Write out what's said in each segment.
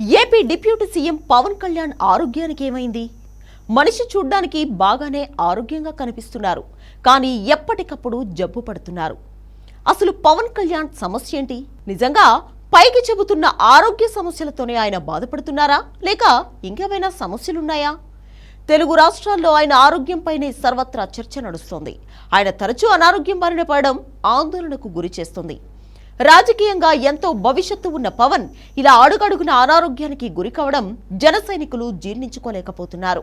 AP deputy CM Pawan Kalyan ఆరోగ్యానికి ఏమైంది? మనిషి చూడ్డానికి బాగానే ఆరోగ్యంగా కనిపిస్తున్నారు కానీ ఎప్పటికప్పుడు జబ్బు పడుతున్నారు. అసలు పవన్ కళ్యాణ్ సమస్య ఏంటి? నిజంగా పైకి చెబుతున్న ఆరోగ్య సమస్యలతోనే ఆయన బాధపడుతున్నారా? లేక ఇంకేమైనా సమస్యలున్నాయా? తెలుగు రాష్ట్రాల్లో ఆయన ఆరోగ్యంపైనే సర్వత్రా చర్చ నడుస్తోంది. ఆయన తరచూ అనారోగ్యం బారిన పడడం ఆందోళనకు గురి చేస్తుంది. రాజకీయంగా ఎంతో భవిష్యత్తు ఉన్న పవన్ ఇలా అడుగడుగున అనారోగ్యానికి గురి కావడం జన సైనికులు జీర్ణించుకోలేకపోతున్నారు.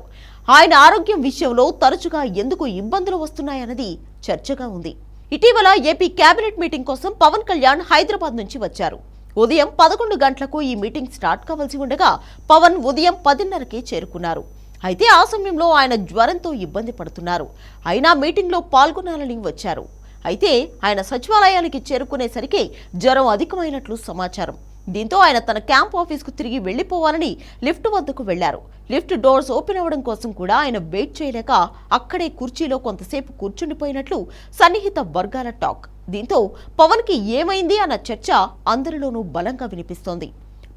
ఆయన ఆరోగ్యం విషయంలో తరచుగా ఎందుకు ఇబ్బందులు వస్తున్నాయన్నది చర్చగా ఉంది. ఇటీవల ఏపీ కేబినెట్ మీటింగ్ కోసం పవన్ కళ్యాణ్ హైదరాబాద్ నుంచి వచ్చారు. ఉదయం పదకొండు గంటలకు ఈ మీటింగ్ స్టార్ట్ కావాల్సి ఉండగా పవన్ ఉదయం పదిన్నరకే చేరుకున్నారు. అయితే ఆ సమయంలో ఆయన జ్వరంతో ఇబ్బంది పడుతున్నారు. అయినా మీటింగ్లో పాల్గొనాలని వచ్చారు. అయితే ఆయన సచివాలయానికి చేరుకునేసరికి జ్వరం అధికమైనట్లు సమాచారం. దీంతో ఆయన తన క్యాంప్ ఆఫీస్కు తిరిగి వెళ్ళిపోవాలని లిఫ్ట్ వద్దకు వెళ్ళారు. లిఫ్ట్ డోర్స్ ఓపెన్ అవ్వడం కోసం కూడా ఆయన వెయిట్ చేయలేక అక్కడే కుర్చీలో కొంతసేపు కూర్చుండిపోయినట్లు సన్నిహిత వర్గాల టాక్. దీంతో పవన్కి ఏమైంది అన్న చర్చ అందరిలోనూ బలంగా వినిపిస్తోంది.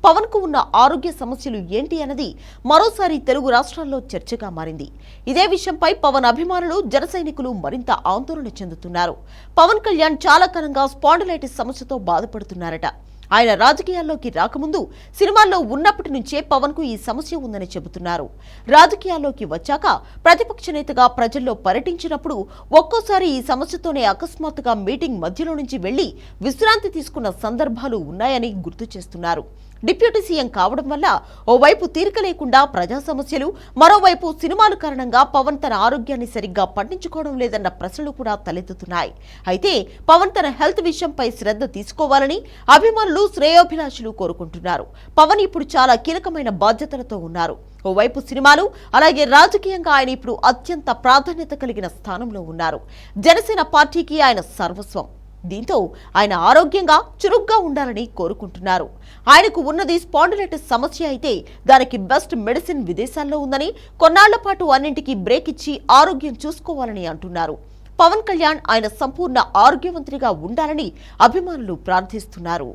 పవన్కు ఉన్న ఆరోగ్య సమస్యలు ఏంటి అన్నది మరోసారి తెలుగు రాష్ట్రాల్లో చర్చగా మారింది. ఇదే విషయంపై పవన్ అభిమానులు జన సైనికులు మరింత ఆందోళన చెందుతున్నారు. పవన్ కళ్యాణ్ చాలా కాలంగా స్పాండిలైటిస్ సమస్యతో బాధపడుతున్నారట. ఆయన రాజకీయాల్లోకి రాకముందు సినిమాల్లో ఉన్నప్పటి నుంచే పవన్కు ఈ సమస్య ఉందని చెబుతున్నారు. రాజకీయాల్లోకి వచ్చాక ప్రతిపక్ష నేతగా ప్రజల్లో పర్యటించినప్పుడు ఒక్కోసారి ఈ సమస్యతోనే అకస్మాత్తుగా మీటింగ్ మధ్యలో నుంచి వెళ్ళి విశ్రాంతి తీసుకున్న సందర్భాలు ఉన్నాయని గుర్తు చేస్తున్నారు. డిప్యూటీ సీఎం కావడం వల్ల ఓవైపు తీరిక లేకుండా ప్రజా సమస్యలు మరోవైపు సినిమాల కారణంగా పవన్ తన ఆరోగ్యాన్ని సరిగ్గా పట్టించుకోవడం లేదన్న ప్రశ్నలు కూడా తలెత్తుతున్నాయి. అయితే పవన్ తన హెల్త్ విషయంపై శ్రద్ధ తీసుకోవాలని అభిమానులు శ్రేయోభిలాషులు కోరుకుంటున్నారు. పవన్ ఇప్పుడు చాలా కీలకమైన బాధ్యతలతో ఉన్నారు. ఓవైపు సినిమాలు అలాగే రాజకీయంగా ఆయన ఇప్పుడు అత్యంత ప్రాధాన్యత కలిగిన స్థానంలో ఉన్నారు. జనసేన పార్టీకి ఆయన సర్వస్వం. దీంతో ఆయన ఆరోగ్యంగా చురుగ్గా ఉండాలని కోరుకుంటున్నారు. ఆయనకు ఉన్నది స్పాండిలైటిస్ సమస్య అయితే దానికి బెస్ట్ మెడిసిన్ విదేశాల్లో ఉందని కొన్నాళ్ళ పాటు అన్నింటికీ బ్రేక్ ఇచ్చి ఆరోగ్యం చూసుకోవాలని అంటున్నారు. పవన్ కళ్యాణ్ ఆయన సంపూర్ణ ఆరోగ్యవంతునిగా ఉండాలని అభిమానులు ప్రార్థిస్తున్నారు.